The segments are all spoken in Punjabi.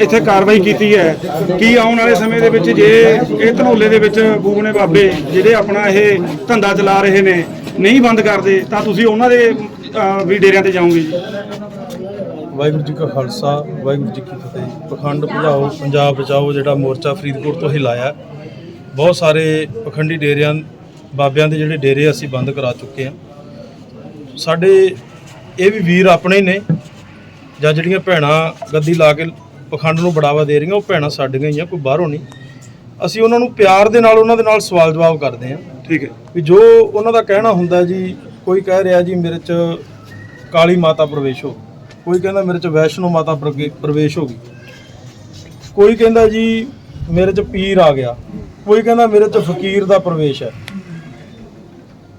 ਇੱਥੇ ਕਾਰਵਾਈ ਕੀਤੀ ਹੈ। ਕੀ ਆਉਣ ਵਾਲੇ ਸਮੇਂ ਦੇ ਵਿੱਚ ਜੇ ਇਹ ਧਨੋਲੇ ਦੇ ਵਿੱਚ ਬੂਬਨੇ ਬਾਬੇ ਜਿਹੜੇ ਆਪਣਾ ਇਹ ਧੰਦਾ ਚਲਾ ਰਹੇ ਨੇ, ਨਹੀਂ ਬੰਦ ਕਰਦੇ, ਤਾਂ ਤੁਸੀਂ ਉਹਨਾਂ ਦੇ ਵੀ ਡੇਰਿਆਂ ਤੇ ਜਾਓਗੇ ਜੀ। ਵਾਹਿਗੁਰੂ ਜੀ ਕਾ ਖਾਲਸਾ, ਵਾਹਿਗੁਰੂ ਜੀ ਕੀ ਫਤਿਹ। ਪਖੰਡ ਭਜਾਓ, ਪੰਜਾਬ ਬਚਾਓ ਜਿਹੜਾ ਮੋਰਚਾ ਫਰੀਦਕੋਟ ਤੋਂ ਹੀ ਲਾਇਆ। ਬਹੁਤ ਸਾਰੇ ਪਖੰਡੀ ਡੇਰਿਆਂ, ਬਾਬਿਆਂ ਦੇ ਜਿਹੜੇ ਡੇਰੇ ਅਸੀਂ ਬੰਦ ਕਰਾ ਚੁੱਕੇ ਹਾਂ। ਸਾਡੇ ਇਹ ਵੀ ਵੀਰ ਆਪਣੇ ਨੇ, ਜਾਂ ਜਿਹੜੀਆਂ ਭੈਣਾਂ ਗੱਦੀ ਲਾ ਕੇ ਪਖੰਡ ਨੂੰ ਬੜਾਵਾ ਦੇ ਰਹੀਆਂ ਉਹ ਭੈਣਾਂ ਸਾਡੀਆਂ ਹੀ ਆ ਕੋਈ ਬਾਹਰੋਂ ਨਹੀਂ। ਅਸੀਂ ਉਹਨਾਂ ਨੂੰ ਪਿਆਰ ਦੇ ਨਾਲ ਉਹਨਾਂ ਦੇ ਨਾਲ ਸਵਾਲ ਜਵਾਬ ਕਰਦੇ ਹਾਂ। ਠੀਕ ਹੈ। ਵੀ ਜੋ ਉਹਨਾਂ ਦਾ ਕਹਿਣਾ ਹੁੰਦਾ ਜੀ ਕੋਈ ਕਹਿ ਰਿਹਾ ਜੀ ਮੇਰੇ ਚ ਕਾਲੀ ਮਾਤਾ ਪ੍ਰਵੇਸ਼ ਹੋ ਕੋਈ ਕਹਿੰਦਾ ਮੇਰੇ ਚ ਵੈਸ਼ਨੋ ਮਾਤਾ ਪ੍ਰਵੇਸ਼ ਹੋ ਗਈ। ਕੋਈ ਕਹਿੰਦਾ ਜੀ ਮੇਰੇ ਚ ਪੀਰ ਆ ਗਿਆ ਕੋਈ ਕਹਿੰਦਾ ਮੇਰੇ ਚ ਫਕੀਰ ਦਾ ਪ੍ਰਵੇਸ਼ ਹੈ।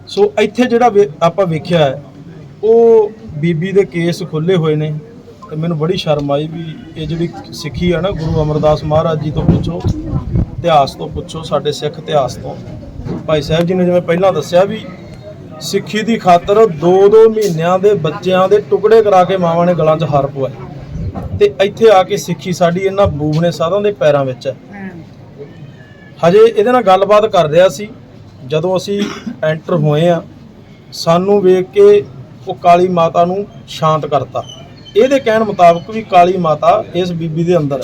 ਸੋ ਇੱਥੇ ਜਿਹੜਾ ਆਪਾਂ ਵੇਖਿਆ ਉਹ ਬੀਬੀ ਦੇ ਕੇਸ ਖੁੱਲੇ ਹੋਏ ਨੇ। ਤੇ ਮੈਨੂੰ ਬੜੀ ਸ਼ਰਮ ਆਈ ਵੀ ਇਹ ਜਿਹੜੀ ਸਿੱਖੀ ਆ ਨਾ, ਗੁਰੂ ਅਮਰਦਾਸ ਮਹਾਰਾਜ ਜੀ ਤੋਂ ਪੁੱਛੋ, ਇਤਿਹਾਸ ਤੋਂ ਪੁੱਛੋ, ਸਾਡੇ ਸਿੱਖ ਇਤਿਹਾਸ ਤੋਂ। ਭਾਈ ਸਾਹਿਬ ਜੀ ਨੇ ਜਿਵੇਂ ਪਹਿਲਾਂ ਦੱਸਿਆ ਵੀ ਸਿੱਖੀ ਦੀ ਖਾਤਰ 2-2 ਮਹੀਨਿਆਂ ਦੇ ਬੱਚਿਆਂ ਦੇ ਟੁਕੜੇ ਕਰਾ ਕੇ ਮਾਵਾਂ ਨੇ ਗਲਾਂ 'ਚ ਹਾਰ ਪਵਾਏ ਤੇ ਇੱਥੇ ਆ ਕੇ ਸਿੱਖੀ ਸਾਡੀ ਇਹਨਾਂ ਬੂਬਨੇ ਸਾਧਾਂ ਦੇ ਪੈਰਾਂ ਵਿੱਚ ਹੈ। ਹਜੇ ਇਹਦੇ ਨਾਲ ਗੱਲਬਾਤ ਕਰ ਰਿਹਾ ਸੀ, ਜਦੋਂ ਅਸੀਂ ਐਂਟਰ ਹੋਏ ਆ ਸਾਨੂੰ ਵੇਖ ਕੇ ਉਹ ਕਾਲੀ ਮਾਤਾ ਨੂੰ ਸ਼ਾਂਤ ਕਰਤਾ। ਇਹਦੇ ਕਹਿਣ ਮੁਤਾਬਕ ਵੀ ਕਾਲੀ ਮਾਤਾ ਇਸ ਬੀਬੀ ਦੇ ਅੰਦਰ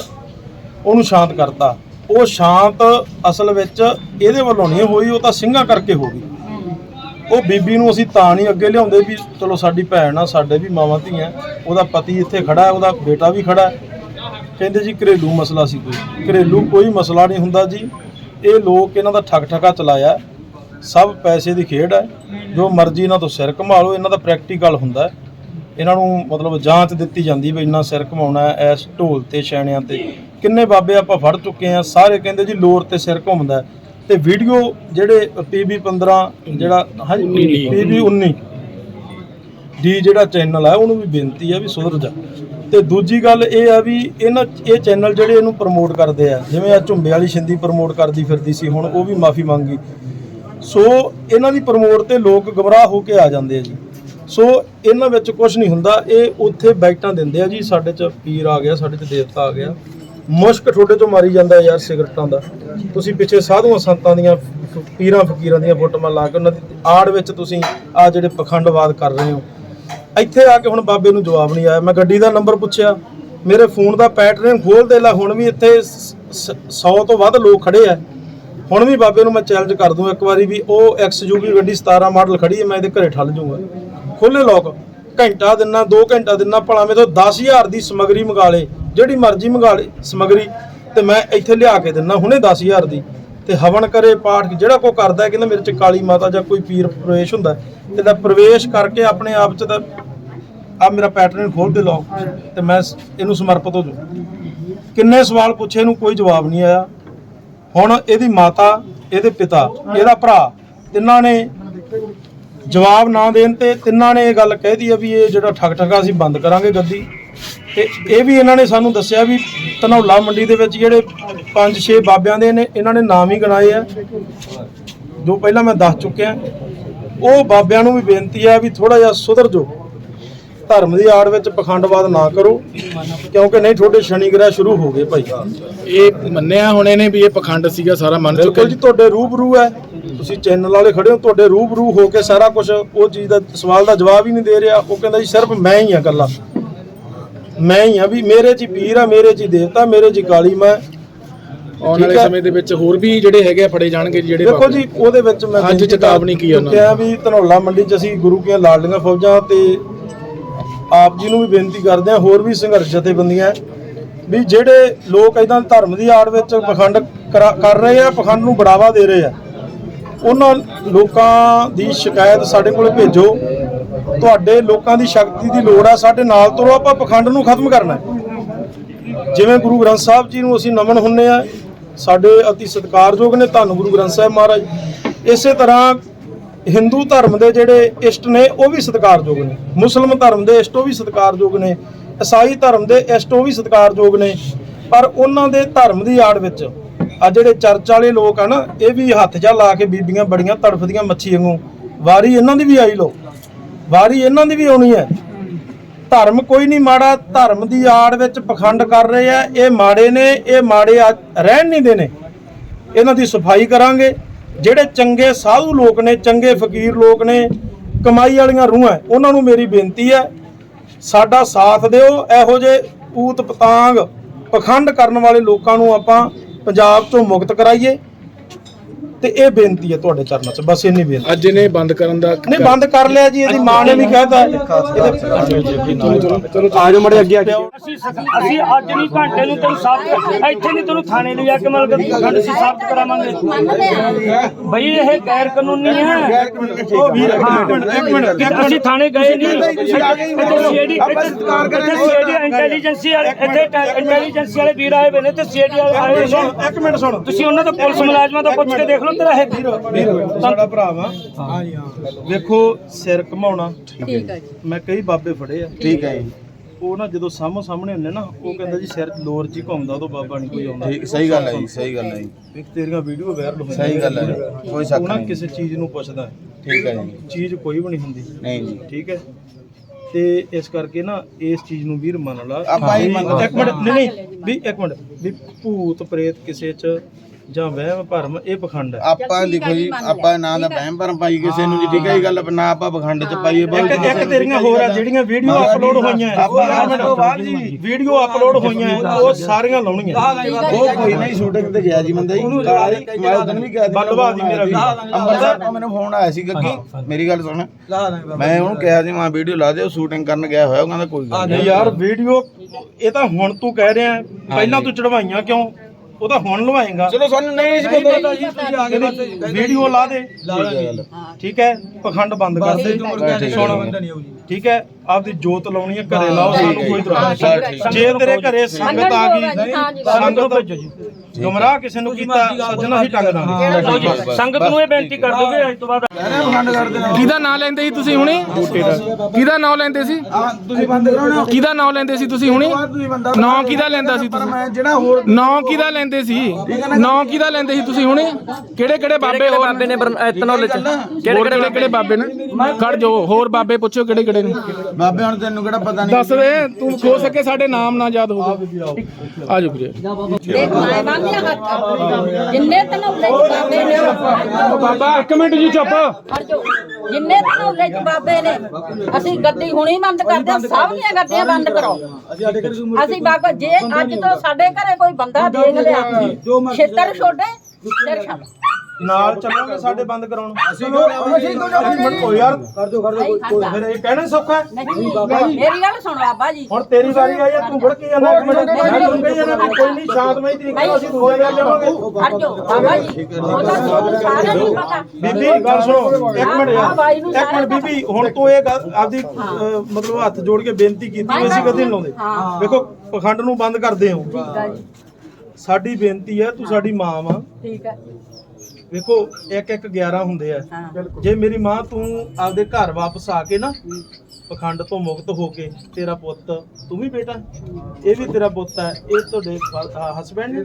ਉਹਨੂੰ ਸ਼ਾਂਤ ਕਰਤਾ। ਉਹ ਸ਼ਾਂਤ ਅਸਲ ਵਿੱਚ ਇਹਦੇ ਵੱਲੋਂ ਨਹੀਂ ਹੋਈ, ਉਹ ਤਾਂ ਸਿੰਘਾਂ ਕਰਕੇ ਹੋ ਗਈ। ਉਹ ਬੀਬੀ ਨੂੰ ਅਸੀਂ ਤਾਂ ਨਹੀਂ ਅੱਗੇ ਲਿਆਉਂਦੇ ਵੀ ਚਲੋ ਸਾਡੀ ਭੈਣ ਆ, ਸਾਡੇ ਵੀ ਮਾਵਾਂ ਧੀਆਂ ਉਹਦਾ ਪਤੀ ਇੱਥੇ ਖੜਾ ਹੈ, ਉਹਦਾ ਬੇਟਾ ਵੀ ਖੜਾ ਹੈ। ਕਹਿੰਦੇ ਜੀ, ਘਰੇਲੂ ਮਸਲਾ ਸੀ ਕੋਈ। ਘਰੇਲੂ ਕੋਈ ਮਸਲਾ ਨਹੀਂ ਹੁੰਦਾ ਜੀ। ਇਹ ਲੋਕ ਇਹਨਾਂ ਦਾ ਠੱਗ ਠੱਗਾ ਚਲਾਇਆ ਸਭ ਪੈਸੇ ਦੀ ਖੇਡ ਹੈ। ਜੋ ਮਰਜ਼ੀ ਇਹਨਾਂ ਤੋਂ ਸਿਰ ਘੁਮਾ ਲਓ, ਇਹਨਾਂ ਦਾ ਪ੍ਰੈਕਟੀਕਲ ਹੁੰਦਾ ਇਹਨਾਂ ਨੂੰ ਮਤਲਬ ਜਾਂਚ ਦਿੱਤੀ ਜਾਂਦੀ ਵੀ ਇੰਨਾ ਸਿਰ ਘੁਮਾਉਣਾ ਹੈ, ਇਸ ਢੋਲ ਤੇ, ਛੈਣਿਆਂ ਤੇ। ਕਿੰਨੇ ਬਾਬੇ ਆਪਾਂ ਫੜ ਚੁੱਕੇ ਆ ਸਾਰੇ ਕਹਿੰਦੇ ਜੀ ਲੋਰ ਤੇ ਸਿਰ ਘੁੰਮਦਾ ਹੈ। ਤੇ ਵੀਡੀਓ ਜਿਹੜੇ ਪੀਬੀ 15 ਜਿਹੜਾ, ਹਾਂਜੀ ਪੀਬੀ 19 ਦੀ ਜਿਹੜਾ ਚੈਨਲ ਹੈ ਉਹਨੂੰ ਵੀ ਬੇਨਤੀ ਹੈ ਵੀ ਸੁਧਰ ਜਾ। ਤੇ ਦੂਜੀ ਗੱਲ ਇਹ ਆ ਵੀ ਇਹਨਾਂ, ਇਹ ਚੈਨਲ ਜਿਹੜੇ ਇਹਨੂੰ ਪ੍ਰਮੋਟ ਕਰਦੇ ਆ, ਜਿਵੇਂ ਆ ਝੁੰਬੇ ਵਾਲੀ ਛਿੰਦੀ ਪ੍ਰਮੋਟ ਕਰਦੀ ਫਿਰਦੀ ਸੀ, ਹੁਣ ਉਹ ਵੀ ਮਾਫੀ ਮੰਗੀ ਸੋ ਇਹਨਾਂ ਦੀ ਪ੍ਰਮੋਟ ਤੇ ਲੋਕ ਗਮਰਾਹ ਹੋ ਕੇ ਆ ਜਾਂਦੇ ਆ ਜੀ। ਸੋ ਇਹਨਾਂ ਵਿੱਚ ਕੁਝ ਨਹੀਂ ਹੁੰਦਾ। ਇਹ ਉੱਥੇ ਬੈਕਟਾਂ ਦਿੰਦੇ ਆ ਜੀ, ਸਾਡੇ ਚ ਪੀਰ ਆ ਗਿਆ, ਸਾਡੇ ਚ ਦੇਵਤਾ ਆ ਗਿਆ। ਮੁਸ਼ਕ ਤੁਹਾਡੇ 'ਚੋਂ ਮਾਰੀ ਜਾਂਦਾ ਯਾਰ ਸਿਗਰਟਾਂ ਦਾ। ਤੁਸੀਂ ਪਿੱਛੇ ਸਾਧੂਆਂ ਸੰਤਾਂ ਦੀਆਂ, ਪੀਰਾਂ ਫਕੀਰਾਂ ਦੀਆਂ ਫੋਟੋਆਂ ਲਾ ਕੇ ਉਹਨਾਂ ਦੀ ਆੜ ਵਿੱਚ ਤੁਸੀਂ ਆ ਜਿਹੜੇ ਪਖੰਡਵਾਦ ਕਰ ਰਹੇ ਹੋ। ਇੱਥੇ ਆ ਕੇ ਹੁਣ ਬਾਬੇ ਨੂੰ ਜਵਾਬ ਨਹੀਂ ਆਇਆ। ਮੈਂ ਗੱਡੀ ਦਾ ਨੰਬਰ ਪੁੱਛਿਆ। ਮੇਰੇ ਫੋਨ ਦਾ ਪੈਟਰਨ ਖੋਲ ਦੇ ਲਾ, ਹੁਣ ਵੀ ਇੱਥੇ 100 ਤੋਂ ਵੱਧ ਲੋਕ ਖੜੇ ਆ। ਹੁਣ ਵੀ ਬਾਬੇ ਨੂੰ ਮੈਂ ਚੈਲੰਜ ਕਰ ਦੂੰ ਇੱਕ ਵਾਰੀ ਵੀ, ਉਹ ਐਕਸ ਐਕਸਯੂਵੀ ਗੱਡੀ 17 ਮਾਡਲ ਖੜੀ ਹੈ, ਮੈਂ ਇਹਦੇ ਘਰੇ ਠੱਲ ਜਾਊਂਗਾ ਖੋਲੇ ਲੋਕ ਘੰਟਾ ਦਿਨਾ 2 ਘੰਟਾ ਦਿਨਾ ਭਲਾ ਮੇਰੇ ਤੋਂ 10000 ਦੀ ਸਮਗਰੀ ਮੰਗਾ ਲੇ ਜਿਹੜੀ ਮਰਜ਼ੀ ਮੰਗਾ ਲੇ ਸਮਗਰੀ ਤੇ ਮੈਂ ਇੱਥੇ ਲਿਆ ਕੇ ਦਿੰਨਾ ਹੁਣੇ 10000 ਦੀ। ਤੇ ਹਵਨ ਕਰੇ ਪਾਠ ਜਿਹੜਾ ਕੋ ਕਰਦਾ ਕਹਿੰਦਾ ਮੇਰੇ ਚ ਕਾਲੀ ਮਾਤਾ ਜਾਂ ਕੋਈ ਪੀਰ ਪ੍ਰਵੇਸ਼ ਹੁੰਦਾ ਹੈ, ਤੇ ਦਾ ਪ੍ਰਵੇਸ਼ ਕਰਕੇ ਆਪਣੇ ਆਪ ਚ ਤਾਂ ਆ ਮੇਰਾ ਪੈਟਰਨ ਖੋਲ ਦੇ ਲਓ ਤੇ ਮੈਂ ਇਹਨੂੰ ਸਮਰਪਿਤ ਹੋ ਜਾਊਂ। ਕਿੰਨੇ ਸਵਾਲ ਪੁੱਛੇ ਇਹਨੂੰ ਕੋਈ ਜਵਾਬ ਨਹੀਂ ਆਇਆ। ਹੁਣ ਇਹਦੀ ਮਾਤਾ ਇਹਦੇ ਪਿਤਾ ਇਹਦਾ ਭਰਾ ਤਿੰਨਾਂ ਨੇ ਜਵਾਬ ਨਾ ਦੇਣ ਤੇ ਤਿੰਨਾਂ ਨੇ ਇਹ ਗੱਲ ਕਹਿ ਆ ਵੀ ਇਹ ਜਿਹੜਾ ਠੱਗ ਠੱਗਾ ਅਸੀਂ ਬੰਦ ਕਰਾਂਗੇ ਗੱਦੀ। ਤੇ ਇਹ ਵੀ ਇਹਨਾਂ ਨੇ ਸਾਨੂੰ ਦੱਸਿਆ ਵੀ ਧਨੌਲਾ ਮੰਡੀ ਦੇ ਵਿੱਚ ਜਿਹੜੇ 5-6 ਬਾਬਿਆਂ ਦੇ ਨੇ, ਇਹਨਾਂ ਨੇ ਨਾਮ ਹੀ ਗਣਾਏ ਆ। ਜੋ ਪਹਿਲਾਂ ਮੈਂ ਦੱਸ ਚੁੱਕਿਆ। ਉਹ ਬਾਬਿਆਂ ਨੂੰ ਵੀ ਬੇਨਤੀ ਆ ਵੀ ਥੋੜਾ ਜਿਹਾ ਸੁਧਰ ਜਾਓ। ਧਰਮ ਦੀ ਆੜ ਵਿੱਚ ਪਖੰਡਵਾਦ ਨਾ ਕਰੋ ਕਿਉਂਕਿ ਨਹੀਂ ਤੁਹਾਡੇ ਸ਼ਨੀ ਗ੍ਰਹਿ ਸ਼ੁਰੂ ਹੋ ਗਏ ਭਾਈ। ਇਹ ਮੰਨਿਆ ਹੁਣ ਇਹਨੇ ਵੀ ਇਹ ਪਖੰਡ ਸੀਗਾ ਸਾਰਾ ਮੰਨ ਚੁੱਕੇ ਬਿਲਕੁਲ ਜੀ ਤੁਹਾਡੇ ਰੂਬਰੂ ਹੈ। ਤੁਸੀਂ ਚੈਨਲ ਵਾਲੇ ਖੜੇ ਹੋ ਤੁਹਾਡੇ ਰੂਬਰੂ ਹੋ ਕੇ ਸਾਰਾ ਕੁਝ ਉਹ ਚੀਜ਼ ਦਾ ਸਵਾਲ ਦਾ ਜਵਾਬ ਹੀ ਨਹੀਂ ਦੇ ਰਿਹਾ। ਉਹ ਕਹਿੰਦਾ ਜੀ ਸਿਰਫ ਮੈਂ ਹੀ ਆ ਇਕੱਲਾ। ਮੈਂ ਹੀ ਆ ਵੀ ਮੇਰੇ ਹੀ ਪੀਰ ਆ ਮੇਰੇ ਹੀ ਦੇਵਤਾ ਮੇਰੇ ਹੀ ਕਾਲੀ ਮੈਂ। ਆਉਣ ਵਾਲੇ। ਸਮੇਂ ਦੇ ਵਿੱਚ ਹੋਰ ਵੀ ਜਿਹੜੇ ਹੈਗੇ ਫੜੇ ਜਾਣਗੇ ਜਿਹੜੇ ਦੇਖੋ। ਜੀ ਉਹਦੇ ਵਿੱਚ ਮੈਂ ਅੱਜ ਚੇਤਾਵਨੀ ਕੀ ਉਹਨਾਂ ਚੁੱਕਿਆ ਵੀ ਧਨੌਲਾ ਮੰਡੀ 'ਚ ਅਸੀਂ ਗੁਰੂ ਕੀਆਂ ਲਾਡਲੀਆਂ ਫੌਜਾਂ ਤੇ ਆਪ ਜੀ ਨੂੰ ਵੀ ਬੇਨਤੀ ਕਰਦੇ ਹਾਂ, ਹੋਰ ਵੀ ਸੰਘਰਸ਼ ਜਥੇਬੰਦੀਆਂ ਵੀ ਜਿਹੜੇ ਲੋਕ ਇਦਾਂ ਧਰਮ ਦੀ ਆੜ ਵਿੱਚ ਪਖੰਡ ਕਰਾ- ਕਰ ਰਹੇ ਆ, ਪਖੰਡ ਨੂੰ ਬੜਾਵਾ ਦੇ ਰਹੇ ਆ, ਉਹਨਾਂ ਲੋਕਾਂ ਦੀ ਸ਼ਿਕਾਇਤ ਸਾਡੇ ਕੋਲ ਭੇਜੋ। ਤੁਹਾਡੇ ਲੋਕਾਂ ਦੀ ਸ਼ਕਤੀ ਦੀ ਲੋੜ ਆ, ਸਾਡੇ ਨਾਲ ਤੁਰੋ, ਆਪਾਂ ਪਖੰਡ ਨੂੰ ਖਤਮ ਕਰਨਾ ਜਿਵੇਂ ਗੁਰੂ ਗ੍ਰੰਥ ਸਾਹਿਬ ਜੀ ਨੂੰ ਅਸੀਂ ਨਮਨ ਹੁੰਨੇ ਆ, ਸਾਡੇ ਅਤੀ ਸਤਿਕਾਰਯੋਗ ਨੇ ਧੰਨ ਗੁਰੂ ਗ੍ਰੰਥ ਸਾਹਿਬ ਮਹਾਰਾਜ। ਇਸੇ ਤਰ੍ਹਾਂ ਹਿੰਦੂ ਧਰਮ ਦੇ ਜਿਹੜੇ ਇਸ਼ਟ ਨੇ, ਉਹ ਵੀ ਸਤਿਕਾਰਯੋਗ ਨੇ। ਮੁਸਲਮ ਧਰਮ ਦੇ ਇਸ਼ਟ ਉਹ ਵੀ ਸਤਿਕਾਰਯੋਗ ਨੇ, ਈਸਾਈ ਧਰਮ ਦੇ ਇਸ਼ਟ ਉਹ ਵੀ ਸਤਿਕਾਰਯੋਗ ਨੇ। ਪਰ ਉਹਨਾਂ ਦੇ ਧਰਮ ਦੀ ਆੜ ਵਿੱਚ ਆ ਜਿਹੜੇ ਚਰਚ ਵਾਲੇ ਲੋਕ ਆ ਨਾ, ਇਹ ਵੀ ਹੱਥ ਜਾ ਲਾ ਕੇ ਬੀਬੀਆਂ ਬੜੀਆਂ ਤੜਫਦੀਆਂ ਮੱਛੀ ਵਾਂਗੂ। ਵਾਰੀ ਇਹਨਾਂ ਦੀ ਵੀ ਆਈ ਲੋ ਵਾਰੀ ਇਹਨਾਂ ਦੀ ਵੀ ਆਉਣੀ ਹੈ। ਧਰਮ ਕੋਈ ਨਹੀਂ ਮਾੜਾ, ਧਰਮ ਦੀ ਆੜ ਵਿੱਚ ਪਖੰਡ ਕਰ ਰਹੇ ਆ। ਇਹ ਮਾੜੇ ਨੇ, ਇਹ ਮਾੜੇ ਆ- ਰਹਿਣ ਨਹੀਂ ਦੇਣੇ। ਇਹਨਾਂ ਦੀ ਸਫ਼ਾਈ ਕਰਾਂਗੇ। ਜਿਹੜੇ ਚੰਗੇ ਸਾਧੂ ਲੋਕ ਨੇ, ਚੰਗੇ ਫਕੀਰ ਲੋਕ ਨੇ, ਕਮਾਈ ਵਾਲੀਆਂ ਰੂਹਾਂ ਉਹਨਾਂ ਨੂੰ ਮੇਰੀ ਬੇਨਤੀ ਹੈ, ਸਾਡਾ ਸਾਥ ਦਿਓ। ਇਹੋ ਜੇ ਊਤ ਪਤਾਂਗ ਪਖੰਡ ਕਰਨ ਵਾਲੇ ਲੋਕਾਂ ਨੂੰ ਆਪਾਂ ਪੰਜਾਬ ਤੋਂ ਮੁਕਤ ਕਰਾਈਏ। ਤੇ ਇਹ ਬੇਨਤੀ ਹੈ ਤੁਹਾਡੇ ਚਰਨਾਂ 'ਚ ਬਸ ਇੰਨੀ ਬੇਨਤੀ। ਅੱਜ ਇਹਨੇ ਬੰਦ ਕਰਨ ਦਾ ਨਹੀਂ ਬੰਦ ਕਰ ਲਿਆ ਜੀ ਇਹਦੀ ਮਾਂ ਨੇ ਵੀ ਕਹਿਤਾ। ਆਜੋ ਮੜੇ ਅੱਗੇ ਆ ਕੇ। ਅਸੀਂ ਅਸੀਂ ਅੱਜ ਨਹੀਂ ਘੰਟੇ ਨੂੰ ਤੈਨੂੰ ਸਾਫ਼ ਇੱਥੇ ਨਹੀਂ ਤੈਨੂੰ ਥਾਣੇ ਲਿਜਾ ਕੇ ਮਤਲਬ ਕਿ ਖੰਡ ਸੀ ਸਾਫ਼ ਕਰਾਵਾਂਗੇ। ਬਈ ਇਹ ਗੈਰ ਕਾਨੂੰਨੀ ਹੈ। ਉਹ ਵੀਰ ਇੱਕ ਮਿੰਟ ਇੱਕ ਮਿੰਟ ਕਿ ਅਸੀਂ ਥਾਣੇ ਗਏ ਨਹੀਂ। ਇੱਥੇ ਸੀਆਈਡੀ ਇੱਥੇ ਸੀਆਈਡੀ ਇੰਟੈਲੀਜੈਂਸੀ ਵਾਲੇ ਇੱਥੇ ਇੰਟੈਲੀਜੈਂਸੀ ਵਾਲੇ ਵੀਰ ਆਏ ਹੋਏ ਨੇ ਤੇ ਸੀਆਈਡੀ ਵਾਲੇ ਆਏ ਹੋਏ ਨੇ। ਇੱਕ ਮਿੰਟ ਸੁਣ। ਤੁਸੀਂ ਉਹਨਾਂ ਤੋਂ ਪੁਲਿਸ ਮੁਲਾਜ਼ਮਾਂ ਤੋਂ ਪੁੱਛ ਕੇ ਦੇਖ ਲਓ ਤੇਰਾ ਇਹ ਸਾਡਾ ਭਰਾ ਵਾ। ਹਾਂਜੀ ਹਾਂ ਵੇਖੋ ਸਿਰ ਘਮਾਉਣਾ। ਠੀਕ ਹੈ ਮੈਂ ਕਈ ਬਾਬੇ ਫੜੇ ਆ। ਠੀਕ ਹੈ ਉਹ ਨਾ ਜਦੋਂ ਸਾਹਮਣੇ ਸਾਹਮਣੇ ਹੁੰਦੇ ਨਾ ਉਹ ਕਹਿੰਦਾ ਜੀ। ਸਿਰ ਲੋਰ ਜੀ ਘੁੰਮਦਾ ਉਦੋਂ ਬਾਬਾ ਨਹੀਂ ਕੋਈ ਆਉਂਦਾ। ਠੀਕ ਸਹੀ ਗੱਲ ਹੈ ਜੀ ਸਹੀ ਗੱਲ ਹੈ ਜੀ। ਇੱਕ ਤੇਰੀਆਂ ਵੀਡੀਓ ਵਾਇਰਲ ਹੋਈਆਂ ਸਹੀ ਗੱਲ ਹੈ ਕੋਈ ਸ਼ੱਕ ਉਹ ਨਾ ਨਹੀਂ। ਕਿਸੇ ਚੀਜ਼ ਨੂੰ ਪੁੱਛਦਾ। ਠੀਕ ਹੈ ਜੀ। ਚੀਜ਼ ਕੋਈ ਵੀ ਨਹੀਂ ਹੁੰਦੀ। ਨਹੀਂ ਜੀ। ਠੀਕ ਹੈ। ਤੇ ਇਸ ਕਰਕੇ ਨਾ ਇਸ ਚੀਜ਼ ਨੂੰ ਵੀਰ ਮੰਨ ਲਾ। ਆਪਾਂ ਹੀ ਵੀ- ਮੰਨਦੇ ਇੱਕ ਮਿੰਟ ਨਹੀਂ ਨਹੀਂ ਵੀ ਇੱਕ ਮਿੰਟ ਵੀ ਭੂਤ ਪ੍ਰੇਤ ਕਿਸੇ ਚ ਜਾਂ ਵਹਿਮ ਭਰਮ ਇਹ ਪਖੰਡ ਹੈ। ਆਪਾਂ ਦੇਖੋ ਜੀ ਆਪਾਂ ਨਾ ਦਾ ਵਹਿਮ ਭਰਮ ਪਾਈ ਕਿਸੇ ਨੂੰ ਜੀ ਠੀਕ ਹੈ ਜੀ ਗੱਲ ਨਾ ਆਪਾਂ ਪਖੰਡ ਚ ਪਾਈਏ ਬਹੁਤ ਇੱਕ ਇੱਕ ਤੇਰੀਆਂ ਹੋਰ ਆ ਜਿਹੜੀਆਂ ਵੀਡੀਓ ਅਪਲੋਡ ਹੋਈਆਂ ਵੀਡੀਓ ਅਪਲੋਡ ਹੋਈਆਂ ਉਹ ਸਾਰੀਆਂ ਲਾਉਣੀਆਂ। ਉਹ ਕੋਈ ਨਹੀਂ ਸ਼ੂਟਿੰਗ ਤੇ ਗਿਆ ਜੀ ਬੰਦਾ ਜੀ। ਮੈਂ ਉਦੋਂ ਵੀ ਗਿਆ ਸੀ ਬੰਦਵਾ ਦੀ ਮੇਰਾ ਵੀ। ਅੰਮ੍ਰਿਤਸਰ ਤੋਂ ਮੈਨੂੰ ਫੋਨ ਆਇਆ ਸੀ ਗੱਗੀ ਮੇਰੀ ਗੱਲ ਸੁਣ। ਮੈਂ ਉਹਨੂੰ ਕਿਹਾ ਸੀ ਮੈਂ ਵੀਡੀਓ ਲਾ ਦੇ ਉਹ ਸ਼ੂਟਿੰਗ ਕਰਨ ਗਿਆ ਹੋਇਆ ਉਹ ਕਹਿੰਦਾ ਕੋਈ ਗੱਲ ਨਹੀਂ। ਯਾਰ ਵੀਡੀਓ ਇਹ ਤਾਂ ਹੁਣ ਤੂੰ ਕਹਿ ਰਿਹਾ ਪਹਿਲਾਂ ਤੂੰ ਚੜਵਾਈਆਂ ਕਿਉਂ? ਉਹ ਤਾਂ ਹੁਣ ਲਵਾਏਗਾ। ਚਲੋ ਸਾਨੂੰ ਨਹੀਂ ਸੀ ਪਤਾ ਵੀਡੀਓ ਲਾ ਦੇ। ਠੀਕ ਹੈ ਪਖੰਡ ਬੰਦ ਕਰ ਦੇ। ਸੁਣ ਠੀਕ ਹੈ। ਆਪਦੀ ਜੋਤ ਲਾਉਣੀ ਹੈ ਘਰੇ ਲਾਓ ਸਾਨੂੰ ਕੋਈ ਇਤਰਾਜ਼ ਨਹੀਂ। ਜੇ ਤੇਰੇ ਘਰੇ ਸੰਗਤ ਆ ਗਈ ਸੰਗਤ ਭੇਜੋ ਜੀ। ਗੁੰਮਰਾਹ ਕਿਸੇ ਨੂੰ ਕੀਤਾ ਸੱਜਣਾ ਹੀ ਟੰਗ ਦਾਂਗੇ ਸੰਗਤ ਨੂੰ ਇਹ ਬੇਨਤੀ ਕਰ ਦੋਗੇ ਅੱਜ ਤੋਂ ਬਾਅਦ ਕਿਹਦਾ ਨਾਂ ਲੈਂਦੇ ਸੀ ਤੁਸੀਂ ਹੁਣੇ? ਕਿਹਦਾ ਨਾਂ ਲੈਂਦੇ ਸੀ? ਤੁਸੀਂ ਬੰਦ ਕਰਾਉਣਾ ਕਿਹਦਾ ਨਾਂ ਲੈਂਦੇ ਸੀ ਤੁਸੀਂ ਹੁਣੇ? ਨਾਂ ਕਿਹਦਾ ਲੈਂਦਾ ਸੀ ਤੁਸੀਂ? ਮੈਂ ਜਿਹੜਾ ਹੋਰ ਨਾਂ ਕਿਹਦਾ ਲੈਂਦੇ ਸੀ? ਨਾਂ ਕਿਹਦਾ ਲੈਂਦੇ ਸੀ ਤੁਸੀਂ ਹੁਣੇ? ਕਿਹੜੇ ਕਿਹੜੇ ਬਾਬੇ ਹੋਰ ਬਾਬੇ ਨੇ ਤਨੌਲੇ ਚ? ਕਿਹੜੇ ਕਿਹੜੇ ਕਿਹੜੇ ਬਾਬੇ ਨੇ? ਖੜ ਜੋ ਹੋਰ ਬਾਬੇ ਪੁੱਛੋ ਕਿਹੜੇ ਕਿਹੜੇ ਨੇ। ਬਾਬੇ ਹੁਣ ਤੈਨੂੰ ਕਿਹੜਾ ਪਤਾ ਨਹੀਂ ਦੱਸ ਦੇ ਤੂੰ ਹੋ ਸਕੇ ਸਾਡੇ ਨਾਮ ਨਾ ਯਾਦ ਹੋਵੇ। ਆ ਜਾਓ ਵੀਰੇ। ਦੇਖ ਮੈਂ ਬੰਨਿਆ ਹੱਥ ਜਿੰਨੇ ਤਨੌਲੇ ਚ ਬਾਬੇ ਨੇ ਬਾਬਾ ਇੱਕ ਮਿੰਟ ਜੀ ਚੁੱਪ। ਹਟ ਜਾਓ। ਜਿੰਨੇ ਤਨੌਲੇ ਚ ਬਾਬੇ ਨੇ ਅਸੀਂ ਗੱਡੀ ਹੁਣੀ ਬੰਦ ਕਰਦੇ ਹਾਂ, ਸਭ ਦੀਆਂ ਗੱਡੀਆਂ ਬੰਦ ਕਰੋ। ਅਸੀਂ ਬਾਬਾ ਜੇ ਅੱਜ ਤੋਂ ਸਾਡੇ ਘਰੇ ਕੋਈ ਬੰਦਾ ਦੇਖ ਲਿਆ ਛੇਤਰ ਛੋਡੇ ਸਿਰ ਛੱਡ ਨਾਲ ਚੱਲੋਗੇ ਸਾਡੇ ਬੰਦ ਕਰਾਉਣ। ਅਸੀਂ ਕੋਈ ਯਾਰ ਕਰ ਦਿਓ ਕਰ ਨਹੀਂ ਖੜਦਾ। ਫਿਰ ਇਹ ਕਹਿਣਾ ਸੌਖਾ ਹੈ? ਨਹੀਂ ਮੇਰੀ ਗੱਲ ਸੁਣੋ ਬਾਬਾ ਜੀ। ਹੁਣ ਤੇਰੀ ਵਾਰੀ ਆਈ ਹੈ ਤੂੰ ਇੱਕ ਮਿੰਟ। ਮੈਂ ਕਹੀ ਜਾਂਦਾ ਵੀ ਕੋਈ ਨਹੀਂ ਸ਼ਾਂਤਮਈ ਤਰੀਕੇ ਨਾਲ ਅਸੀਂ ਦੂਜੇ ਗੱਲ ਜਾਵਾਂਗੇ। ਹਟ ਜਾਓ ਬਾਬਾ ਜੀ। ਉਹ ਤਾਂ ਤੁਹਾਨੂੰ ਸਾਰਿਆਂ ਨੂੰ ਪਤਾ। ਬੀਬੀ ਗੱਲ ਸੁਣੋ ਇੱਕ ਮਿੰਟ ਯਾਰ। ਇੱਕ ਮਿੰਟ ਸਾਰਾ ਬੀਬੀ ਹੁਣ ਤੂੰ ਇਹ ਗੱਲ ਆਪਦੀ ਮਤਲਬ ਹੱਥ ਜੋੜ ਕੇ ਬੇਨਤੀ ਕੀਤੀ ਅਸੀਂ ਕਦੇ ਨਹੀਂ ਲਾਉਂਦੇ। ਹਾਂ। ਵੇਖੋ ਪਖੰਡ ਨੂੰ ਬੰਦ ਕਰਦੇ ਹੋ। ਸਾਡੀ ਬੇਨਤੀ ਹੈ ਤੂੰ ਸਾਡੀ ਮਾਂ ਵਾ। ਠੀਕ ਹੈ ਵੇਖੋ ਇੱਕ ਇੱਕ 11 ਹੁੰਦੇ ਆ। ਜੇ ਮੇਰੀ ਮਾਂ ਤੂੰ ਆਪਦੇ ਘਰ ਵਾਪਸ ਆ ਕੇ ਨਾ ਪਖੰਡ ਤੋਂ ਮੁਕਤ ਹੋ ਕੇ ਤੇਰਾ ਪੁੱਤ ਤੂੰ ਵੀ ਬੇਟਾ ਇਹ ਵੀ ਤੇਰਾ ਪੁੱਤ ਹੈ ਇਹ ਤੁਹਾਡੇ ਹਸਬੰਡ ਨੇ?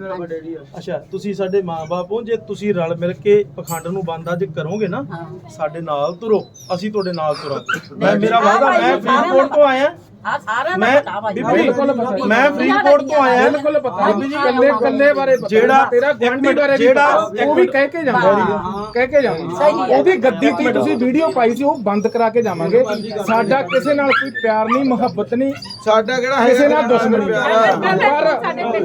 ਅੱਛਾ ਤੁਸੀਂ ਸਾਡੇ ਮਾਂ-ਬਾਪ ਹੋ ਜੇ ਤੁਸੀਂ ਰਲ ਮਿਲ ਕੇ ਪਖੰਡ ਨੂੰ ਬੰਦ ਅੱਜ ਕਰੋਗੇ ਨਾ ਸਾਡੇ ਨਾਲ ਤੁਰੋ ਅਸੀਂ ਤੁਹਾਡੇ ਨਾਲ ਤੁਰਾਂਗੇ ਮੈਂ ਮੇਰਾ ਵਾਅਦਾ ਮੈਂ ਫਰੀਦਕੋਟ ਤੋਂ ਆਇਆ। ਆ ਸਾਰਿਆਂ ਨੂੰ ਮੈਂ ਫਰੀਦਕੋਟ ਤੋਂ ਆਇਆ। ਬਿਲਕੁਲ ਪਤਾ। ਬੀਬੀ ਜੀ ਕੱਲੇ ਕੱਲੇ ਬਾਰੇ ਪਤਾ। ਜਿਹੜਾ- ਤੇਰਾ ਮਿੰਟ, ਬਾਰੇ ਜਿਹੜਾ-। ਉਹ ਵੀ ਕਹਿ ਕੇ ਜਾਵਾਂਗੇ। ਕਹਿ ਕੇ ਜਾਵਾਂਗੇ। ਉਹਦੀ ਗੱਦੀ ਤੇ ਤੁਸੀਂ ਵੀਡੀਓ ਪਾਈ ਸੀ ਉਹ ਬੰਦ ਕਰਾ ਕੇ ਜਾਵਾਂਗੇ। ਸਾਡਾ ਕਿਸੇ ਨਾਲ ਕੋਈ ਪਿਆਰ ਨਹੀਂ ਮੁਹੱਬਤ ਨਹੀਂ ਸਾਡਾ ਕਿਹੜਾ ਹੈ ਕਿਸੇ ਨਾਲ ਦੁਸ਼ਮਣੀ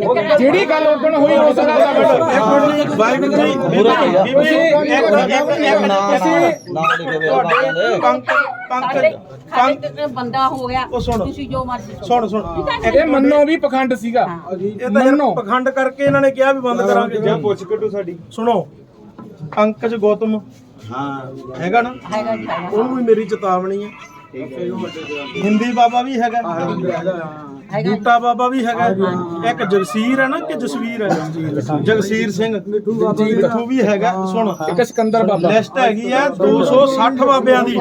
ਪਰ ਜਿਹੜੀ ਗੱਲ ਉਦੋਂ ਹੋਈ ਉਸ ਗੱਲ ਦਾ ਮਿੰਟ ਵਾਹਿਗੁਰੂ ਜੀ ਬੰਦਾ ਹੋ ਗਿਆ। ਸੁਣ। ਤੁਸੀਂ ਜੋ ਮਰਜ਼ੀ ਕਰੋ। ਸੁਣ ਸੁਣ। ਇਹ ਮੰਨੋ ਵੀ ਪਖੰਡ ਸੀਗਾ। ਇਹ ਤਾਂ ਯਾਰ ਪਖੰਡ ਕਰਕੇ ਇਹਨਾਂ ਨੇ ਕਿਹਾ ਵੀ ਬੰਦ ਕਰਾਂਗੇ। ਜਾਂ ਪੁੱਛ ਕੱਢੋ ਸਾਡੀ। ਸੁਣੋ। ਅੰਕਜ ਗੌਤਮ। ਹਾਂ ਹੈਗਾ ਨਾ? ਹੈਗਾ ਜੀ ਹੈਗਾ। ਉਹਨੂੰ ਵੀ ਮੇਰੀ ਚੇਤਾਵਨੀ ਹੈ। ਹਿੰਦੀ ਬਾਬਾ ਵੀ ਹੈਗਾ। ਬੂਟਾ ਬਾਬਾ ਵੀ ਹੈਗਾ। ਇੱਕ ਜਗਸੀਰ ਹੈ ਨਾ ਕਿ ਜਸਵੀਰ ਹੈ ਜਗਸੀਰ। ਸਿੰਘ। ਮਿੱਠੂ ਵੀ ਹੈਗਾ। ਸੁਣ। ਇੱਕ ਸਿਕੰਦਰ ਬਾਬਾ। ਲਿਸਟ ਹੈਗੀ ਆ 260 ਬਾਬਿਆਂ ਦੀ।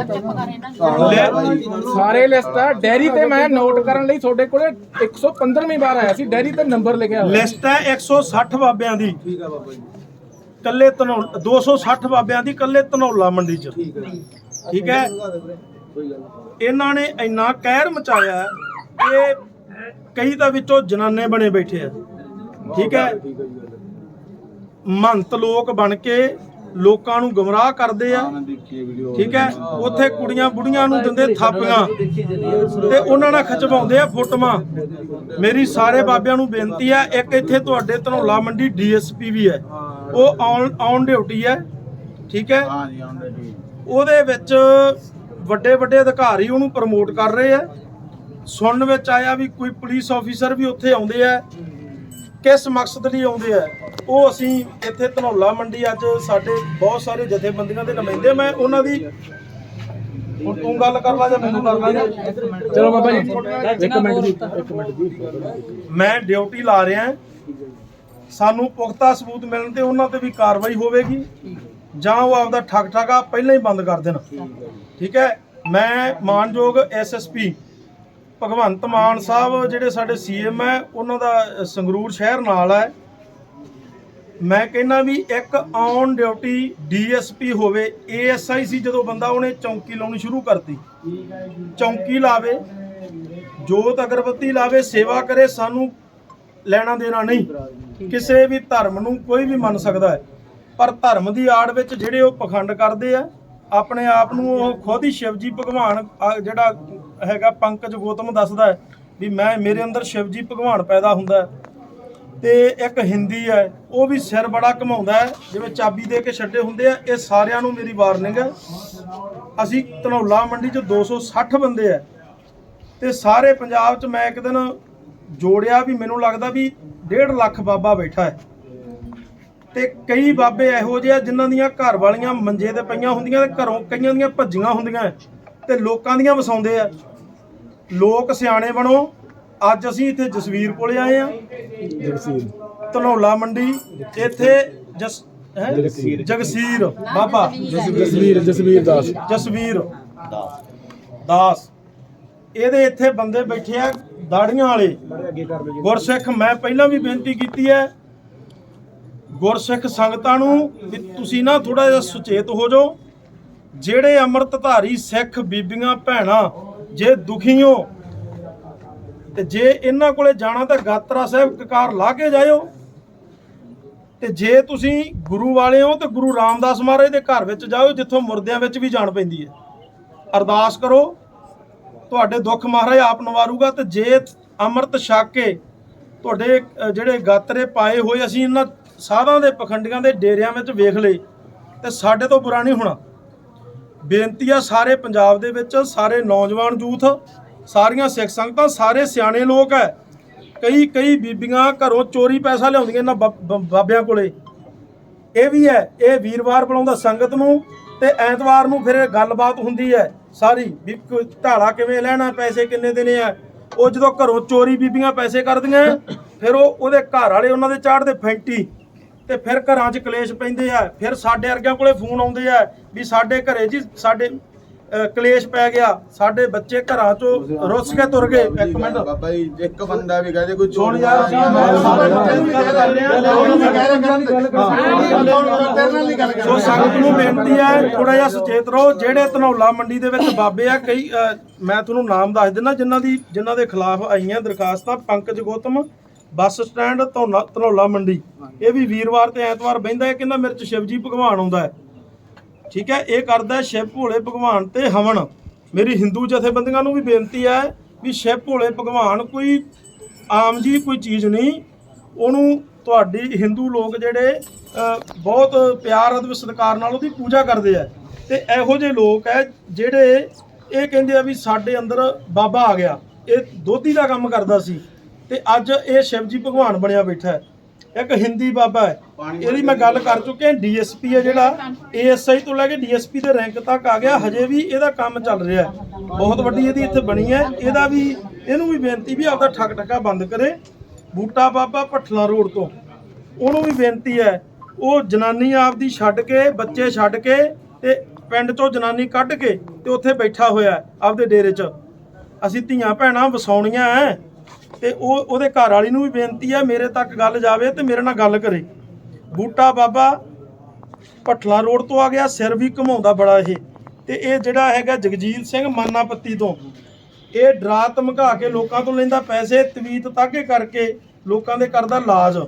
ਸਾਰੇ ਲਿਸਟ ਆ। ਡੈਰੀ ਤੇ ਮੈਂ ਨੋਟ ਕਰਨ ਲਈ ਤੁਹਾਡੇ ਕੋਲੇ 115ਵੀਂ ਵਾਰ ਆਇਆ ਸੀ। ਡੈਰੀ ਤੇ ਨੰਬਰ ਲਿਖਿਆ ਹੋਇਆ। ਲਿਸਟ ਹੈ 160 ਬਾਬਿਆਂ ਦੀ। ਠੀਕ ਆ ਬਾਬਾ ਜੀ। ਕੱਲੇ ਧਨੌਲ 260 ਬਾਬਿਆਂ ਦੀ ਕੱਲੇ ਧਨੌਲਾ ਮੰਡੀ ਚ। ਠੀਕ ਹੈ। ਇਹਨਾਂ ਨੇ ਇੰਨਾ ਕਹਿਰ ਮਚਾਇਆ ਹੈ, ਇਹ ਕਈ ਤਾਂ ਵਿੱਚੋਂ ਜਨਾਨੇ ਬਣੇ ਬੈਠੇ ਆ ਠੀਕ ਹੈ? ਮੰਤ ਲੋਕ ਬਣ ਕੇ ਲੋਕਾਂ ਨੂੰ ਗਮਰਾਹ ਕਰਦੇ ਆ। ਠੀਕ ਹੈ? ਉੱਥੇ ਕੁੜੀਆਂ ਬੁੜੀਆਂ ਨੂੰ ਦਿੰਦੇ ਥਾਪੀਆਂ ਤੇ ਉਹਨਾਂ ਨਾਲ ਖਿਚਵਾਉਂਦੇ ਆ ਫੋਟੋਆਂ। ਮੇਰੀ ਸਾਰੇ ਬਾਬਿਆਂ ਨੂੰ ਬੇਨਤੀ ਹੈ ਇੱਕ ਇੱਥੇ ਤੁਹਾਡੇ ਧਨੌਲਾ ਮੰਡੀ ਡੀਐਸਪੀ ਵੀ ਹੈ। ਉਹ ਔਨ ਔਨ ਡਿਊਟੀ ਹੈ। ਠੀਕ ਹੈ? ਉਹਦੇ ਵਿੱਚ ਵੱਡੇ ਵੱਡੇ ਅਧਿਕਾਰੀ ਉਹਨੂੰ ਪ੍ਰਮੋਟ ਕਰ ਰਹੇ ਆ। ਸੁਣਨ ਵਿੱਚ ਆਇਆ ਵੀ ਕੋਈ ਪੁਲਿਸ ਆਫੀਸਰ ਵੀ ਉੱਥੇ ਆਉਂਦੇ ਆ ਕਿਸ ਮਕਸਦ ਲਈ ਆਉਂਦੇ ਆ। ਉਹ ਅਸੀਂ ਇੱਥੇ ਧਨੌਲਾ ਮੰਡੀ ਅੱਜ ਸਾਡੇ ਬਹੁਤ ਸਾਰੇ ਜਥੇਬੰਦੀਆਂ ਦੇ ਨੁਮਾਇੰਦੇ ਮੈਂ ਉਹਨਾਂ ਦੀ ਹੁਣ ਤੂੰ ਗੱਲ ਕਰ ਲਾ ਜਾਂ ਮੈਨੂੰ ਕਰ ਲਾ ਚਲੋ ਬਾਬਾ ਜੀ ਇੱਕ ਮਿੰਟ ਜੀ ਇੱਕ ਮਿੰਟ ਜੀ ਮੈਂ ਡਿਊਟੀ ਲਾ ਰਿਹਾ। ਸਾਨੂੰ ਪੁਖਤਾ ਸਬੂਤ ਮਿਲਣ ਤੇ ਉਹਨਾਂ ਤੇ ਵੀ ਕਾਰਵਾਈ ਹੋਵੇਗੀ। ਜਾਂ ਉਹ ਆਪਦਾ ਠੱਗ ਠਗਾ ਪਹਿਲਾਂ ਹੀ ਬੰਦ ਕਰ ਦੇਣ। ਠੀਕ ਹੈ ਮੈਂ ਮਾਨਯੋਗ ਐਸਐਸਪੀ ਭਗਵੰਤ ਮਾਨ ਸਾਹਿਬ ਜਿਹੜੇ ਸਾਡੇ ਸੀਐਮ ਹੈ ਉਹਨਾਂ ਦਾ ਸੰਗਰੂਰ ਸ਼ਹਿਰ ਨਾਲ ਹੈ। ਮੈਂ ਕਹਿੰਦਾ ਵੀ ਇੱਕ ਔਨ ਡਿਊਟੀ ਡੀਐਸਪੀ ਹੋਵੇ ਏਐਸਆਈ ਸੀ ਜਦੋਂ ਬੰਦਾ ਉਹਨੇ ਚੌਂਕੀ ਲਾਉਣੀ ਸ਼ੁਰੂ ਕਰਤੀ। ਚੌਂਕੀ ਲਾਵੇ ਜੋਤ ਅਗਰਬੱਤੀ ਲਾਵੇ ਸੇਵਾ ਕਰੇ ਸਾਨੂੰ ਲੈਣਾ ਦੇਣਾ ਨਹੀਂ। ਕਿਸੇ ਵੀ ਧਰਮ ਨੂੰ ਕੋਈ ਵੀ ਮੰਨ ਸਕਦਾ ਹੈ। ਪਰ ਧਰਮ ਦੀ ਆੜ ਵਿੱਚ ਜਿਹੜੇ ਉਹ ਪਖੰਡ ਕਰਦੇ ਆ, ਆਪਣੇ ਆਪ ਨੂੰ ਉਹ ਖੁਦ ਹੀ ਸ਼ਿਵਜੀ ਭਗਵਾਨ ਜਿਹੜਾ ਹੈਗਾ ਪੰਕਜ ਗੋਤਮ ਦੱਸਦਾ ਹੈ ਵੀ ਮੈਂ, ਮੇਰੇ ਅੰਦਰ ਸ਼ਿਵਜੀ ਭਗਵਾਨ ਪੈਦਾ ਹੁੰਦਾ ਹੈ। ਤੇ ਇੱਕ ਹਿੰਦੀ ਹੈ, ਉਹ ਵੀ ਸਿਰ ਬੜਾ ਘਮਾਉਂਦਾ ਹੈ, ਜਿਵੇਂ ਚਾਬੀ ਦੇ ਕੇ ਛੱਡੇ ਹੁੰਦੇ ਆ, ਇਹ ਸਾਰਿਆਂ ਨੂੰ ਮੇਰੀ ਵਾਰਨਿੰਗ ਹੈ। ਅਸੀਂ ਧਨੌਲਾ ਮੰਡੀ 'ਚ 260 ਬੰਦੇ ਆ। ਤੇ ਸਾਰੇ ਪੰਜਾਬ 'ਚ ਮੈਂ ਇੱਕ ਦਿਨ ਜੋੜਿਆ ਵੀ ਮੈਨੂੰ ਲੱਗਦਾ ਵੀ 1.5 ਲੱਖ ਬਾਬਾ ਬੈਠਾ ਹੈ। ਤੇ ਕਈ ਬਾਬੇ ਇਹੋ ਜਿਹੇ ਆ ਜਿਨ੍ਹਾਂ ਦੀਆਂ ਘਰ ਵਾਲੀਆਂ ਮੰਜੇ ਤੇ ਪਈਆਂ ਹੁੰਦੀਆਂ ਤੇ ਘਰੋਂ ਕਈਆਂ ਦੀਆਂ ਭੱਜੀਆਂ ਹੁੰਦੀਆਂ ਤੇ ਲੋਕਾਂ ਦੀਆਂ ਵਸਾਉਂਦੇ ਆ। ਲੋਕ ਸਿਆਣੇ ਬਣੋ ਅੱਜ ਅਸੀਂ ਇੱਥੇ ਜਸਵੀਰ ਕੋਲੇ ਆਏ ਆ। ਜਗਸੀਰ। ਧਨੌਲਾ ਮੰਡੀ ਇੱਥੇ ਜਸ ਹੈਂ? ਜਗਸੀਰ। ਬਾਬਾ। ਜਸਵੀਰ ਜਸਵੀਰ ਦਾਸ। ਜਸਵੀਰ। ਦਾਸ। ਇਹਦੇ ਇੱਥੇ ਬੰਦੇ ਬੈਠੇ ਆ ਦਾੜੀਆਂ ਵਾਲੇ। ਗੁਰਸਿੱਖ ਮੈਂ ਪਹਿਲਾਂ ਵੀ ਬੇਨਤੀ ਕੀਤੀ ਹੈ ਗੁਰਸਿੱਖ ਸੰਗਤਾਂ ਨੂੰ ਵੀ ਤੁਸੀਂ ਨਾ ਥੋੜਾ ਜਿਹਾ ਸੁਚੇਤ ਹੋ ਜਾਓ। ਜਿਹੜੇ ਅੰਮ੍ਰਿਤਧਾਰੀ ਸਿੱਖ ਬੀਬੀਆਂ ਭੈਣਾਂ, ਜੇ ਦੁਖੀ ਹੋ, ਤੇ ਜੇ ਇਹਨਾਂ ਕੋਲੇ ਜਾਣਾ ਤਾਂ ਗਾਤਰਾ ਸਾਹਿਬ ਕਕਾਰ ਲਾ ਕੇ ਜਾਇਓ। ਤੇ ਜੇ ਤੁਸੀਂ ਗੁਰੂ ਵਾਲੇ ਹੋ, ਤੇ ਗੁਰੂ ਰਾਮਦਾਸ ਮਹਾਰਾਜ ਦੇ ਘਰ ਵਿੱਚ ਜਾਓ, ਜਿੱਥੋਂ ਮੁਰਦਿਆਂ ਵਿੱਚ ਵੀ ਜਾਣ ਪੈਂਦੀ ਹੈ। ਅਰਦਾਸ ਕਰੋ, ਤੁਹਾਡੇ ਦੁੱਖ ਮਹਾਰਾਜ ਆਪ ਨਿਵਾਰੂਗਾ, ਤੇ ਜੇ ਅੰਮ੍ਰਿਤ ਛਕ ਕੇ ਤੁਹਾਡੇ ਜਿਹੜੇ ਗਾਤਰੇ ਪਾਏ ਹੋਏ ਅਸੀਂ ਇਹਨਾਂ ਸਾਧਾਂ ਦੇ ਪਖੰਡੀਆਂ ਦੇ ਡੇਰਿਆਂ ਵਿੱਚ ਵੇਖ ਲਏ ਤੇ ਸਾਡੇ ਤੋਂ ਬੁਰਾ ਨਹੀਂ ਹੋਣਾ। ਬੇਨਤੀ ਆ ਸਾਰੇ ਪੰਜਾਬ ਦੇ ਵਿੱਚ, ਸਾਰੇ ਨੌਜਵਾਨ ਯੂਥ, ਸਾਰੀਆਂ ਸਿੱਖ ਸੰਗਤਾਂ, ਸਾਰੇ ਸਿਆਣੇ ਲੋਕ ਹੈ ਕਈ ਕਈ ਬੀਬੀਆਂ ਘਰੋਂ ਚੋਰੀ ਪੈਸਾ ਲਿਆਉਂਦੀਆਂ ਇਹਨਾਂ ਬ- ਬਾਬਿਆਂ ਕੋਲੇ। ਇਹ ਵੀ ਹੈ ਇਹ ਵੀਰਵਾਰ ਬੁਲਾਉਂਦਾ ਸੰਗਤ ਨੂੰ ਤੇ ਐਤਵਾਰ ਨੂੰ ਫਿਰ ਗੱਲਬਾਤ ਹੁੰਦੀ ਹੈ ਸਾਰੀ, ਵੀ ਢਾਲਾ ਕਿਵੇਂ ਲੈਣਾ, ਪੈਸੇ ਕਿੰਨੇ ਦੇਣੇ ਆ ਉਹ ਜਦੋਂ ਘਰੋਂ ਚੋਰੀ ਬੀਬੀਆਂ ਪੈਸੇ ਕਰਦੀਆਂ ਫਿਰ ਉਹ ਉਹਦੇ ਘਰ ਵਾਲੇ ਉਹਨਾਂ ਦੇ ਚਾੜਦੇ ਫੈਂਟੀ। ਤੇ ਫਿਰ ਘਰਾਂ 'ਚ ਕਲੇਸ਼ ਪੈਂਦੇ ਆ ਫਿਰ ਸਾਡੇ ਵਰਗਿਆਂ ਕੋਲੇ ਫੋਨ ਆਉਂਦੇ ਆ ਵੀ ਸਾਡੇ ਘਰੇ ਜੀ ਸਾਡੇ ਕਲੇਸ਼ ਪੈ ਗਿਆ ਸਾਡੇ ਬੱਚੇ ਘਰਾਂ 'ਚੋਂ ਰੁੱਸ ਕੇ ਤੁਰ ਗਏ। ਇੱਕ ਮਿੰਟ। ਬਾਬਾ ਜੀ ਇੱਕ ਬੰਦਾ ਵੀ ਕਹਦੇ ਕੋਈ ਸੁਣ ਯਾਰ ਅਸੀਂ ਗੱਲ ਕਰ ਰਹੇ ਹਾਂ ਸੋ ਸੰਗਤ ਨੂੰ ਬੇਨਤੀ ਹੈ ਥੋੜਾ ਜਿਹਾ ਸੁਚੇਤ ਰਹੋ ਜਿਹੜੇ ਧਨੌਲਾ ਮੰਡੀ ਦੇ ਵਿੱਚ ਬਾਬੇ ਆ ਕਈ ਮੈਂ ਤੁਹਾਨੂੰ ਨਾਮ ਦੱਸ ਦਿੰਦਾ ਜਿਨ੍ਹਾਂ ਦੀ ਜਿਨ੍ਹਾਂ ਦੇ ਖਿਲਾਫ ਆਈਆਂ ਦਰਖਾਸਤਾਂ ਪੰਕਜ ਗੌਤਮ ਬੱਸ ਸਟੈਂਡ ਧਨੌਲਾ ਮੰਡੀ। ਇਹ ਵੀ ਵੀਰਵਾਰ ਤੇ ਐਤਵਾਰ ਬਹਿੰਦਾ ਹੈ ਕਹਿੰਦਾ ਮੇਰੇ ਚ ਸ਼ਿਵਜੀ ਭਗਵਾਨ ਆਉਂਦਾ ਹੈ। ਠੀਕ ਹੈ ਇਹ ਕਰਦਾ ਹੈ ਸ਼ਿਵ ਭੋਲੇ ਭਗਵਾਨ ਤੇ ਹਵਨ। ਮੇਰੀ ਹਿੰਦੂ ਜਥੇਬੰਦੀਆਂ ਨੂੰ ਵੀ ਬੇਨਤੀ ਹੈ ਵੀ ਸ਼ਿਵ ਭੋਲੇ ਭਗਵਾਨ ਕੋਈ ਆਮ ਜੀ ਕੋਈ ਚੀਜ਼ ਨਹੀਂ ਉਹਨੂੰ ਤੁਹਾਡੀ ਹਿੰਦੂ ਲੋਕ ਜਿਹੜੇ ਬਹੁਤ ਪਿਆਰ ਅਦਬ ਸਤਿਕਾਰ ਨਾਲ ਉਹਦੀ ਪੂਜਾ ਕਰਦੇ ਆ ਤੇ ਇਹੋ ਜਿਹੇ ਲੋਕ ਹੈ ਜਿਹੜੇ ਇਹ ਕਹਿੰਦੇ ਆ ਵੀ ਸਾਡੇ ਅੰਦਰ ਬਾਬਾ ਆ ਗਿਆ। ਇਹ ਦੋਧੀ ਦਾ ਕੰਮ ਕਰਦਾ ਸੀ। ਤੇ ਅੱਜ ਇਹ ਸ਼ਿਵਜੀ ਭਗਵਾਨ ਬਣਿਆ ਬੈਠਾ ਹੈ। ਇੱਕ ਹਿੰਦੀ ਬਾਬਾ ਹੈ। ਇਹਦੀ ਮੈਂ ਗੱਲ ਕਰ ਚੁੱਕਿਆ ਡੀਐਸਪੀ ਹੈ ਜਿਹੜਾ ਏਐਸਆਈ ਤੋਂ ਲੈ ਕੇ ਡੀਐਸਪੀ ਦੇ ਰੈਂਕ ਤੱਕ ਆ ਗਿਆ। ਹਜੇ ਵੀ ਇਹਦਾ ਕੰਮ ਚੱਲ ਰਿਹਾ ਬਹੁਤ ਵੱਡੀ ਇਹਦੀ ਇੱਥੇ ਬਣੀ ਹੈ। ਇਹਦਾ ਵੀ ਇਹਨੂੰ ਵੀ ਬੇਨਤੀ ਵੀ ਆਪਦਾ ਠੱਗ ਠੱਗਾ ਬੰਦ ਕਰੇ। ਬੂਟਾ ਬਾਬਾ ਭੱਠਲਾ ਰੋਡ ਤੋਂ। ਉਹਨੂੰ ਵੀ ਬੇਨਤੀ ਹੈ ਉਹ ਜਨਾਨੀ ਆਪਦੀ ਛੱਡ ਕੇ ਬੱਚੇ ਛੱਡ ਕੇ ਤੇ ਪਿੰਡ ਚੋਂ ਜਨਾਨੀ ਕੱਢ ਕੇ ਤੇ ਉੱਥੇ ਬੈਠਾ ਹੋਇਆ ਆਪਦੇ ਡੇਰੇ 'ਚ। ਅਸੀਂ ਧੀਆਂ ਭੈਣਾਂ ਵਸਾਉਣੀਆਂ ਐ ਤੇ ਉਹ ਉਹਦੇ ਘਰ ਵਾਲੀ ਨੂੰ ਵੀ ਬੇਨਤੀ ਹੈ ਮੇਰੇ ਤੱਕ ਗੱਲ ਜਾਵੇ ਤੇ ਮੇਰੇ ਨਾਲ ਗੱਲ ਕਰੇ। ਬੂਟਾ ਬਾਬਾ ਭੱਠਲਾ ਰੋਡ ਤੋਂ ਆ ਗਿਆ, ਸਿਰ ਵੀ ਘਮਾਉਂਦਾ ਬੜਾ ਇਹ। ਤੇ ਇਹ ਜਿਹੜਾ ਹੈਗਾ ਜਗਜੀਤ ਸਿੰਘ ਮਾਨਾਪੱਤੀ ਤੋਂ। ਇਹ ਡਰਾ ਧਮਕਾ ਕੇ ਲੋਕਾਂ ਤੋਂ ਲੈਂਦਾ ਪੈਸੇ, ਤਵੀਤ ਤਾਗੇ ਕਰਕੇ ਲੋਕਾਂ ਦੇ ਕਰਦਾ ਲਾਜ।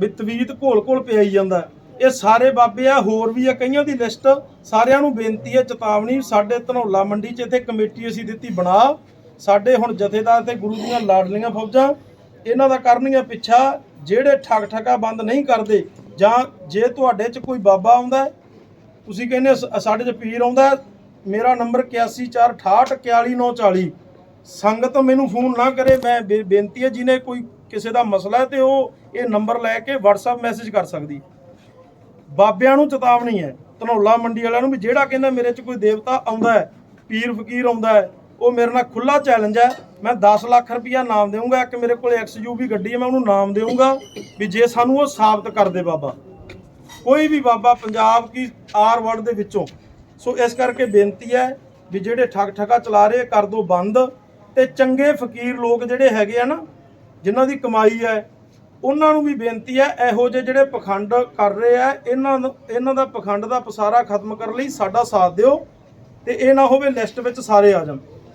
ਵੀ ਤਵੀਤ ਘੋਲ ਘੋਲ ਪਿਆਈ ਜਾਂਦਾ। ਇਹ ਸਾਰੇ ਬਾਬੇ ਆ, ਹੋਰ ਵੀ ਆ, ਕਈਆਂ ਦੀ ਲਿਸਟ। ਸਾਰਿਆਂ ਨੂੰ ਬੇਨਤੀ ਹੈ, ਚੇਤਾਵਨੀ, ਸਾਡੇ ਧਨੌਲਾ ਮੰਡੀ 'ਚ ਇੱਥੇ ਕਮੇਟੀ ਅਸੀਂ ਦਿੱਤੀ, ਬਣਾ। ਸਾਡੇ ਹੁਣ ਜਥੇਦਾਰ ਤੇ ਗੁਰੂ ਦੀਆਂ ਲਾਡਲੀਆਂ ਫੌਜਾਂ, ਇਹਨਾਂ ਦਾ ਕਰਨਗੀਆਂ ਪਿੱਛਾ ਜਿਹੜੇ ਠੱਗ ਠੱਗਾ ਬੰਦ ਨਹੀਂ ਕਰਦੇ, ਜਾਂ ਜੇ ਤੁਹਾਡੇ 'ਚ ਕੋਈ ਬਾਬਾ ਆਉਂਦਾ ਤੁਸੀਂ ਕਹਿੰਦੇ ਸ- ਸਾਡੇ 'ਚ ਪੀਰ ਆਉਂਦਾ ਮੇਰਾ ਨੰਬਰ 8148641940 ਸੰਗਤ ਮੈਨੂੰ ਫੋਨ ਨਾ ਕਰੇ, ਮੈਂ ਬੇ- ਬੇਨਤੀ ਹੈ ਜਿਹਨੇ ਕੋਈ ਕਿਸੇ ਦਾ ਮਸਲਾ ਹੈ ਤੇ ਉਹ ਇਹ ਨੰਬਰ ਲੈ ਕੇ WhatsApp ਮੈਸੇਜ ਕਰ ਸਕਦੀ ਬਾਬਿਆਂ ਨੂੰ ਚੇਤਾਵਨੀ ਹੈ, ਧਨੌਲਾ ਮੰਡੀ ਵਾਲਿਆਂ ਨੂੰ ਵੀ ਜਿਹੜਾ ਕਹਿੰਦਾ ਮੇਰੇ 'ਚ ਕੋਈ ਦੇਵਤਾ ਆਉਂਦਾ ਹੈ, ਪੀਰ ਫਕੀਰ ਆਉਂਦਾ ਹੈ ਉਹ ਮੇਰੇ ਨਾਲ ਖੁੱਲਾ ਚੈਲੰਜ ਹੈ। ਮੈਂ 10 ਲੱਖ ਰੁਪਇਆ ਨਾਮ ਦੇਵਾਂਗਾ ਇੱਕ ਮੇਰੇ ਕੋਲ XUV ਗੱਡੀ ਹੈ, ਮੈਂ ਉਹਨੂੰ ਨਾਮ ਦੇਵਾਂਗਾ ਵੀ ਜੇ ਸਾਨੂੰ ਉਹ ਸਾਬਤ ਕਰ ਦੇ ਬਾਬਾ। ਕੋਈ ਵੀ ਬਾਬਾ ਪੰਜਾਬ ਕੀ ਆਰ ਵਰਡ ਦੇ ਵਿੱਚੋਂ। ਸੋ ਇਸ ਕਰਕੇ ਬੇਨਤੀ ਹੈ ਵੀ ਜਿਹੜੇ ਠੱਗ ਠੱਗਾ ਚਲਾ ਰਹੇ ਕਰ ਦੋ ਬੰਦ। ਤੇ ਚੰਗੇ ਫਕੀਰ ਲੋਕ ਜਿਹੜੇ ਹੈਗੇ ਆ ਨਾ, ਜਿਨ੍ਹਾਂ ਦੀ ਕਮਾਈ ਹੈ, ਉਹਨਾਂ ਨੂੰ ਵੀ ਬੇਨਤੀ ਹੈ ਇਹੋ ਜਿਹੇ ਜਿਹੜੇ ਪਖੰਡ ਕਰ ਰਹੇ ਆ, ਇਹਨਾਂ ਨੂੰ- ਇਹਨਾਂ ਦਾ ਪਖੰਡ ਦਾ ਪਸਾਰਾ ਖਤਮ ਕਰਨ ਲਈ ਸਾਡਾ ਸਾਥ ਦਿਓ ਤੇ ਇਹ ਨਾ ਹੋਵੇ ਲਿਸਟ ਵਿੱਚ ਸਾਰੇ ਆ ਜਾਣ।